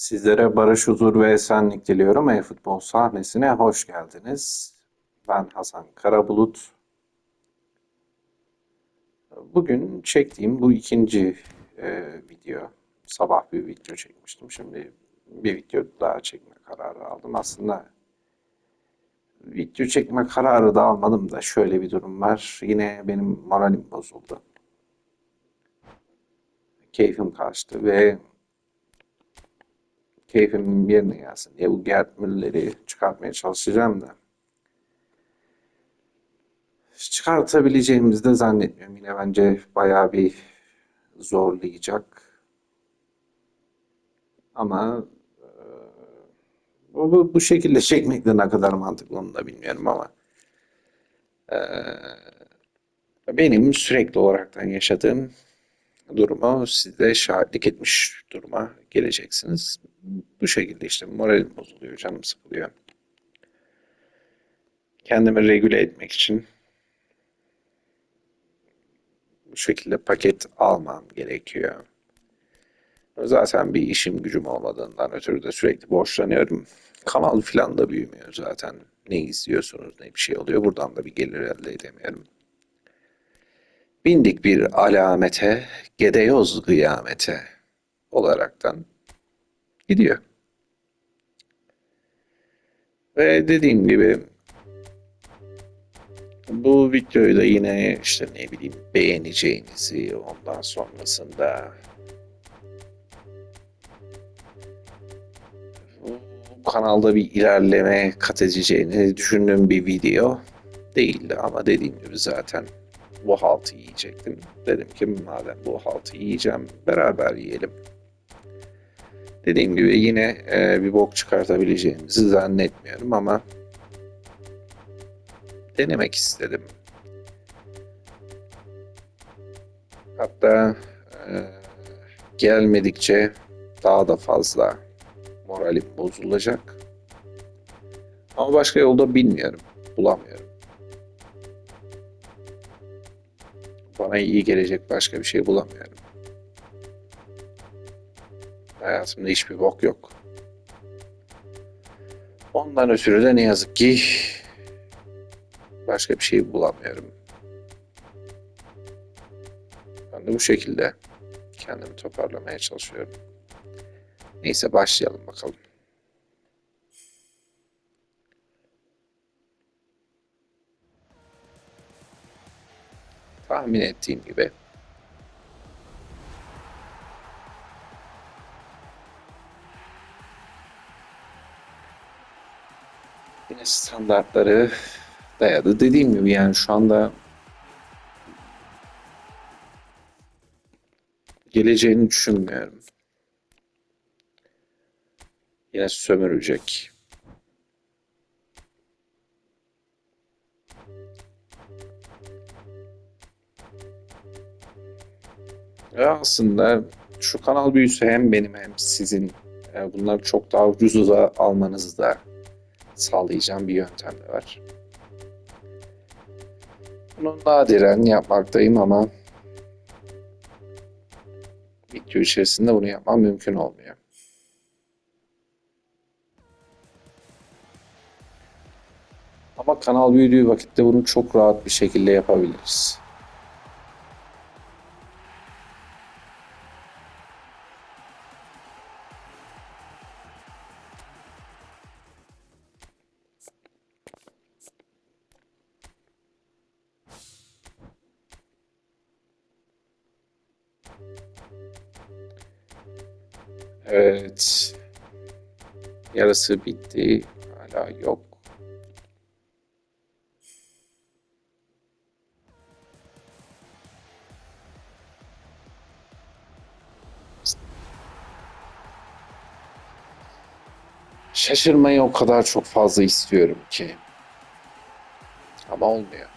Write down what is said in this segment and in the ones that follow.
Sizlere barış, huzur ve esenlik diliyorum. E-futbol sahnesine hoş geldiniz. Ben Hasan Karabulut. Bugün çektiğim bu ikinci e, video. Sabah bir video çekmiştim. Şimdi bir video daha çekme kararı aldım. Aslında video çekme kararı da almadım da şöyle bir durum var. Yine benim moralim bozuldu. Keyfim kaçtı ve keyfimin yerine gelsin diye bu Gerd Müller'i çıkartmaya çalışacağım da. Çıkartabileceğimizi de zannetmiyorum. Yine bence bayağı bir zorlayacak. Ama e, bu, bu, şekilde çekmek de ne kadar mantıklı onu da bilmiyorum ama e, benim sürekli olaraktan yaşadığım durumu siz de şahitlik etmiş duruma geleceksiniz. Bu şekilde işte moralim bozuluyor, canım sıkılıyor. Kendimi regüle etmek için bu şekilde paket almam gerekiyor. Zaten bir işim gücüm olmadığından ötürü de sürekli borçlanıyorum. Kanal falan da büyümüyor zaten. Ne izliyorsunuz ne bir şey oluyor. Buradan da bir gelir elde edemiyorum. Bindik bir alamete, gedeyoz kıyamete olaraktan gidiyor. Ve dediğim gibi bu videoyu da yine işte ne bileyim beğeneceğinizi ondan sonrasında bu kanalda bir ilerleme kat edeceğini düşündüğüm bir video değildi ama dediğim gibi zaten bu haltı yiyecektim. Dedim ki madem bu haltı yiyeceğim beraber yiyelim. Dediğim gibi yine e, bir bok çıkartabileceğimizi zannetmiyorum ama denemek istedim. Hatta e, gelmedikçe daha da fazla moralim bozulacak. Ama başka yolda bilmiyorum, bulamıyorum. Bana iyi gelecek başka bir şey bulamıyorum. Hayatımda hiçbir bok yok. Ondan ötürü de ne yazık ki başka bir şey bulamıyorum. Ben de bu şekilde kendimi toparlamaya çalışıyorum. Neyse başlayalım bakalım. Tahmin ettiğim gibi yine standartları dayadı. Dediğim gibi yani şu anda geleceğini düşünmüyorum. Yine sömürecek. Ya aslında şu kanal büyüsü hem benim hem sizin e, bunları çok daha ucuza almanızı da sağlayacağım bir yöntem de var. Bunu nadiren yapmaktayım ama video içerisinde bunu yapmam mümkün olmuyor. Ama kanal büyüdüğü vakitte bunu çok rahat bir şekilde yapabiliriz. Evet. Yarısı bitti. Hala yok. Şaşırmayı o kadar çok fazla istiyorum ki. Ama olmuyor.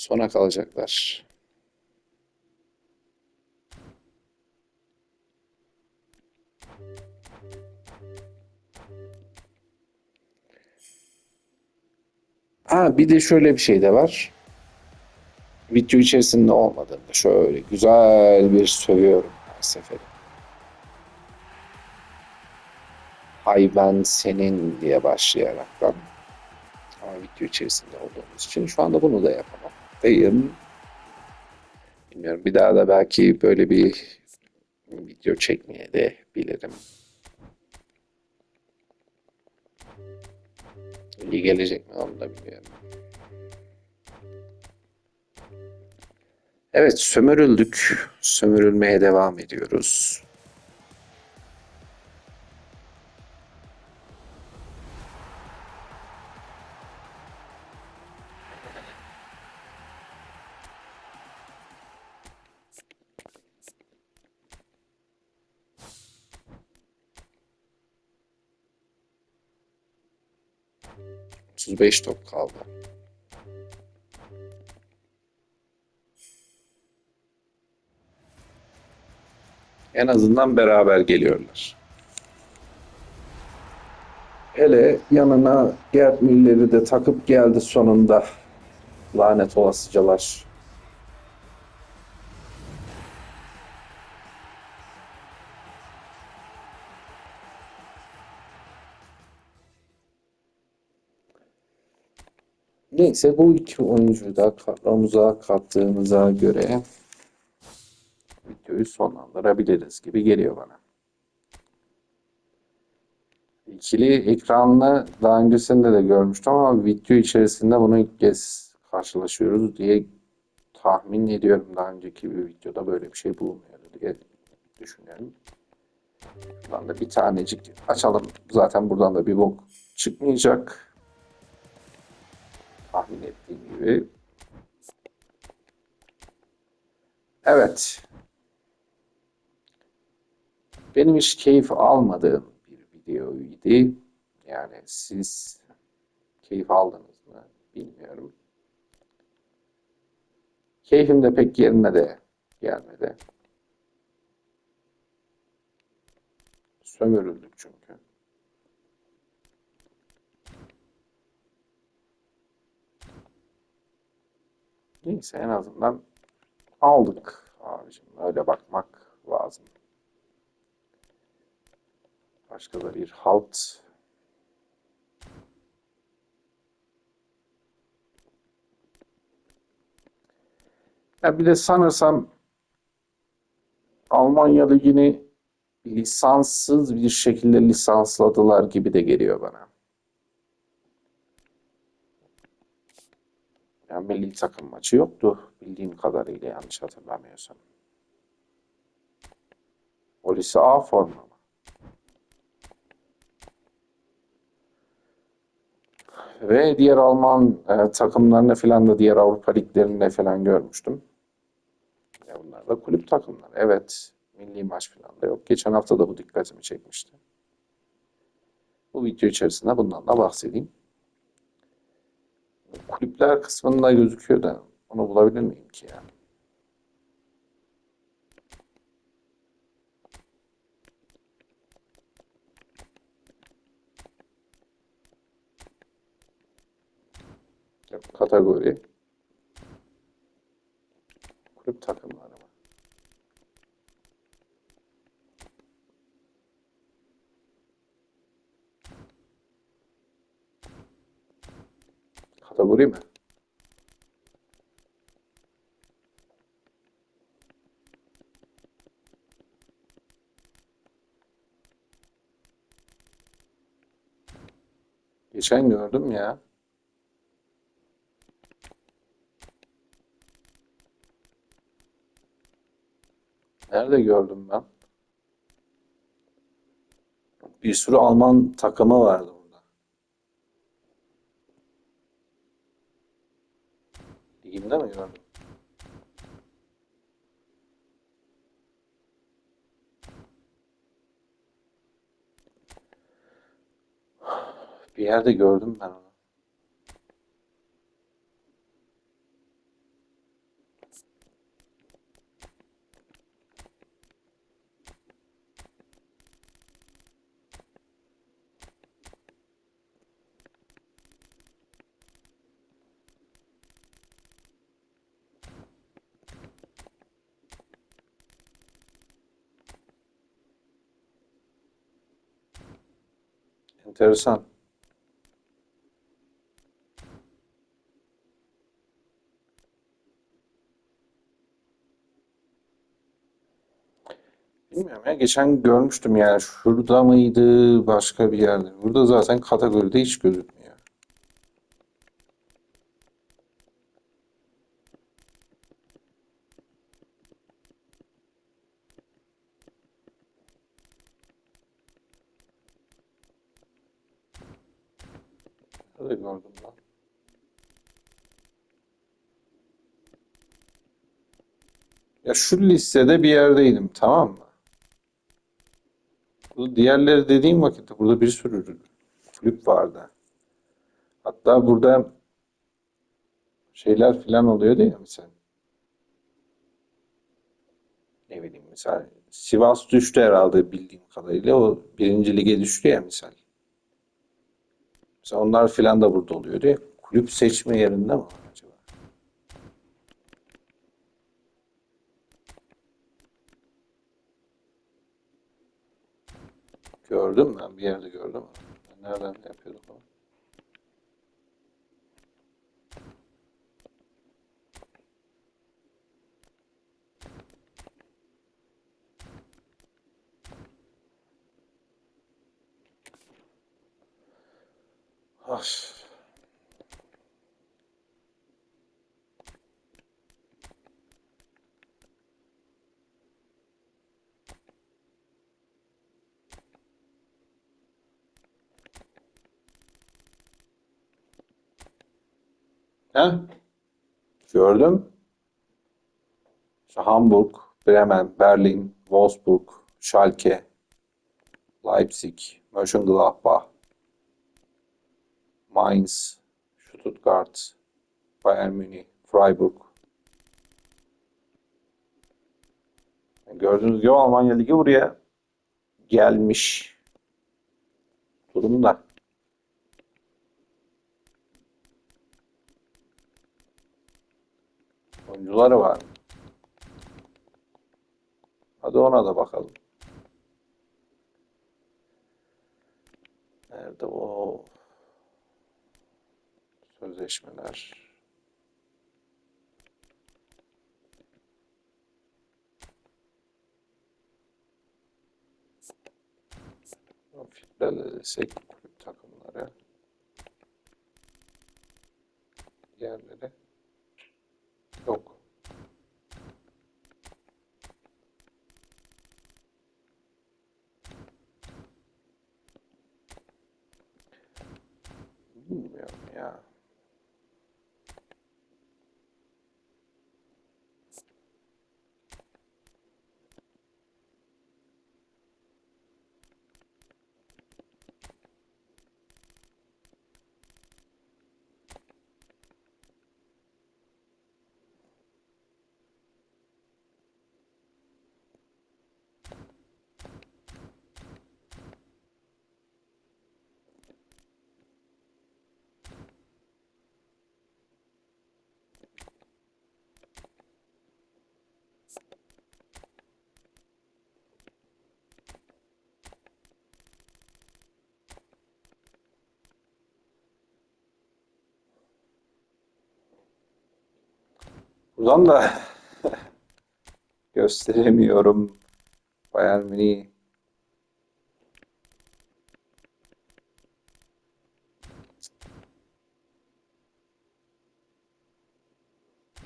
Sona kalacaklar. Ha bir de şöyle bir şey de var. Video içerisinde olmadığında şöyle güzel bir sövüyorum her seferinde. Hay ben senin diye başlayaraktan. Ama video içerisinde olduğumuz için şu anda bunu da yapamam. Deyim. Bilmiyorum bir daha da belki böyle bir video çekmeye de bilirim. İyi gelecek mi onu da bilmiyorum. Evet sömürüldük. Sömürülmeye devam ediyoruz. Otuz beş top kaldı. En azından beraber geliyorlar. Hele yanına Gerd Müller'i de takıp geldi sonunda. Lanet olasıcalar. Neyse bu iki oyuncuyu da kadromuza kattığımıza göre videoyu sonlandırabiliriz gibi geliyor bana. İkili ekranlı daha öncesinde de görmüştüm ama video içerisinde bunu ilk kez karşılaşıyoruz diye tahmin ediyorum. Daha önceki bir videoda böyle bir şey bulunmuyordu diye düşünüyorum. Buradan da bir tanecik açalım. Zaten buradan da bir bok çıkmayacak. Tahmin ettiğim gibi. Evet. Benim hiç keyif almadığım bir videoydu. Yani siz keyif aldınız mı bilmiyorum. Keyfim de pek yerine de gelmedi. Sömürüldük çünkü. Neyse en azından aldık abicim. Öyle bakmak lazım. Başka da bir halt. Ya bir de sanırsam Almanya Ligi'ni lisanssız bir şekilde lisansladılar gibi de geliyor bana. Yani milli takım maçı yoktu bildiğim kadarıyla yanlış hatırlamıyorsam. O lise A formu mu? Ve diğer Alman e, takımlarını falan da diğer Avrupa liglerinde falan görmüştüm. Ya bunlar da kulüp takımları. Evet, milli maç falan da yok. Geçen hafta da bu dikkatimi çekmişti. Bu video içerisinde bundan da bahsedeyim. Kulüpler kısmında gözüküyor da onu bulabilir miyim ki ya? Kategori. Kulüp takımları mi? Geçen gördüm ya. Nerede gördüm ben? Bir sürü Alman takımı vardı Liginde mi gördüm? Bir yerde gördüm ben onu. Enteresan. Bilmiyorum ya geçen görmüştüm yani şurada mıydı başka bir yerde. Burada zaten kategoride hiç gözükmüyor. Nerede gördüm lan? Ya şu listede bir yerdeydim tamam mı? Bu diğerleri dediğim vakitte burada bir sürü kulüp vardı. Hatta burada şeyler falan oluyordu ya mesela. Ne bileyim mesela Sivas düştü herhalde bildiğim kadarıyla. O birinci lige düştü ya misal. Mesela onlar filan da burada oluyordu ya. Kulüp seçme yerinde mi acaba? Gördüm ben bir yerde gördüm. Nereden yapıyordum onu? Ah. He? Gördüm. İşte Hamburg, Bremen, Berlin, Wolfsburg, Schalke, Leipzig, Mönchengladbach, Mainz, Stuttgart, Bayern Münih, Freiburg. Gördüğünüz gibi Almanya Ligi buraya gelmiş durumda. Oyuncuları var. Hadi ona da bakalım. Nerede o sözleşmeler? Filtrelesek kulüp takımları diğerleri yok. Bilmiyorum ya. Buradan da gösteremiyorum. Bayern Münih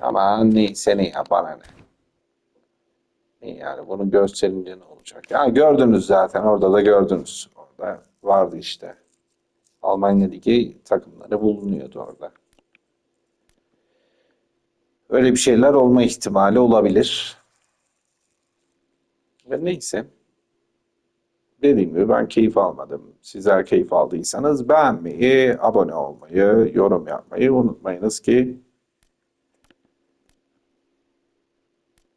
ama neyse ne ya bana ne. Ne yani bunu gösterince ne olacak? Ya gördünüz zaten orada da gördünüz. Orada vardı işte. Almanya Ligi takımları bulunuyordu orada. Öyle bir şeyler olma ihtimali olabilir. Ve neyse. Dediğim gibi ben keyif almadım. Sizler keyif aldıysanız beğenmeyi, abone olmayı, yorum yapmayı unutmayınız ki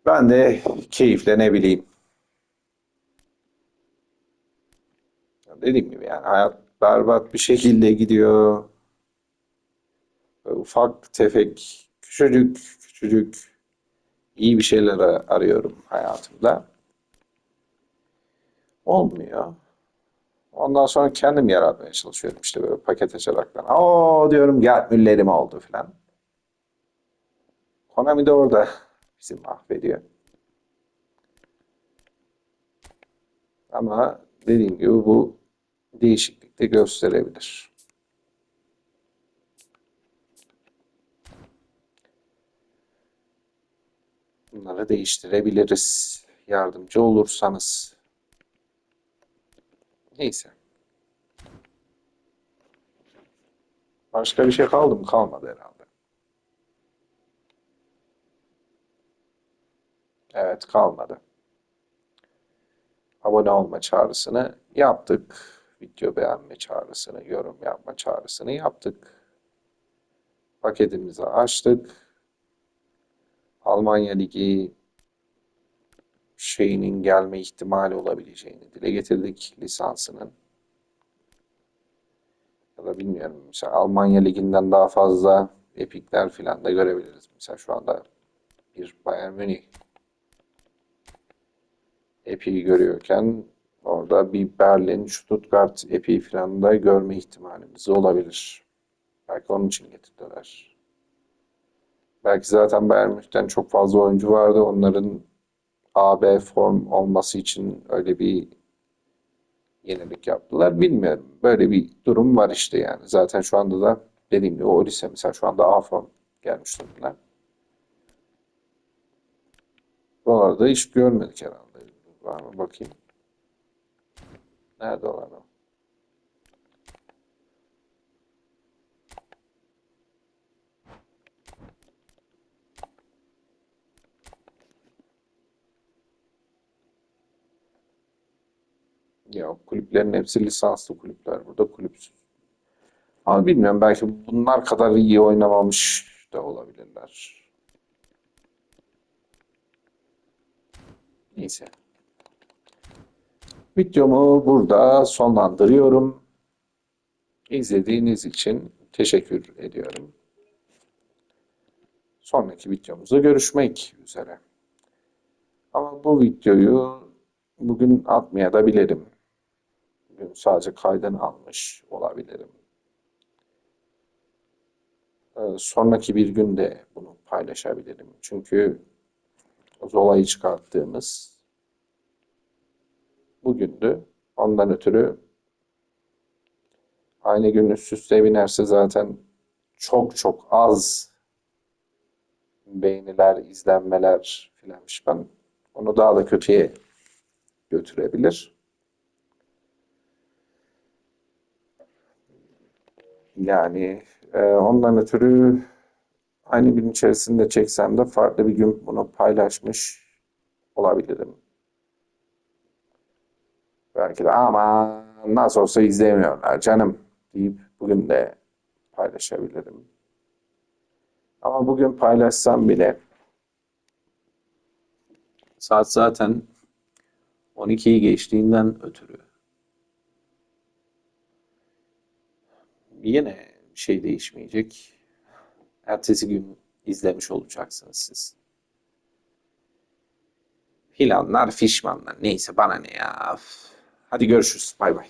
ben de keyifle ne bileyim. Dediğim gibi yani hayat berbat bir şekilde gidiyor. Ufak tefek, küçücük küçücük iyi bir şeyler arıyorum hayatımda. Olmuyor. Ondan sonra kendim yaratmaya çalışıyorum işte böyle paket açaraktan. Oo diyorum gel müllerim oldu filan. Konami de orada bizi mahvediyor. Ama dediğim gibi bu değişiklik de gösterebilir. Bunları değiştirebiliriz. Yardımcı olursanız. Neyse. Başka bir şey kaldı mı? Kalmadı herhalde. Evet kalmadı. Abone olma çağrısını yaptık. Video beğenme çağrısını, yorum yapma çağrısını yaptık. Paketimizi açtık. Almanya Ligi şeyinin gelme ihtimali olabileceğini dile getirdik lisansının. Ya da bilmiyorum mesela Almanya Ligi'nden daha fazla epikler filan da görebiliriz. Mesela şu anda bir Bayern Münih epiği görüyorken orada bir Berlin, Stuttgart epiği filan da görme ihtimalimiz olabilir. Belki onun için getirdiler. Belki zaten Bayern Münih'ten çok fazla oyuncu vardı. Onların AB form olması için öyle bir yenilik yaptılar. Bilmiyorum. Böyle bir durum var işte yani. Zaten şu anda da dediğim gibi o lise mesela şu anda A form gelmiş durumda. Buralarda hiç görmedik herhalde. Var mı bakayım. Nerede olan o? Yok kulüplerin hepsi lisanslı kulüpler. Burada kulüpsüz. Ama bilmiyorum belki bunlar kadar iyi oynamamış da olabilirler. Neyse. Videomu burada sonlandırıyorum. İzlediğiniz için teşekkür ediyorum. Sonraki videomuzda görüşmek üzere. Ama bu videoyu bugün atmaya da bilirim. Sadece kaydını almış olabilirim. Ee, Sonraki bir günde bunu paylaşabilirim. Çünkü Zola'yı çıkarttığımız bugündü. Ondan ötürü aynı gün üst üste binerse zaten çok çok az beğeniler, izlenmeler filanmış. Ben onu daha da kötüye götürebilir. Yani e, ondan ötürü aynı gün içerisinde çeksem de farklı bir gün bunu paylaşmış olabilirim. Belki de ama nasıl olsa izlemiyorlar canım deyip bugün de paylaşabilirim. Ama bugün paylaşsam bile saat zaten 12'yi geçtiğinden ötürü yine şey değişmeyecek. Ertesi gün izlemiş olacaksınız siz. Filanlar, fişmanlar neyse bana ne ya. Hadi görüşürüz. Bay bay.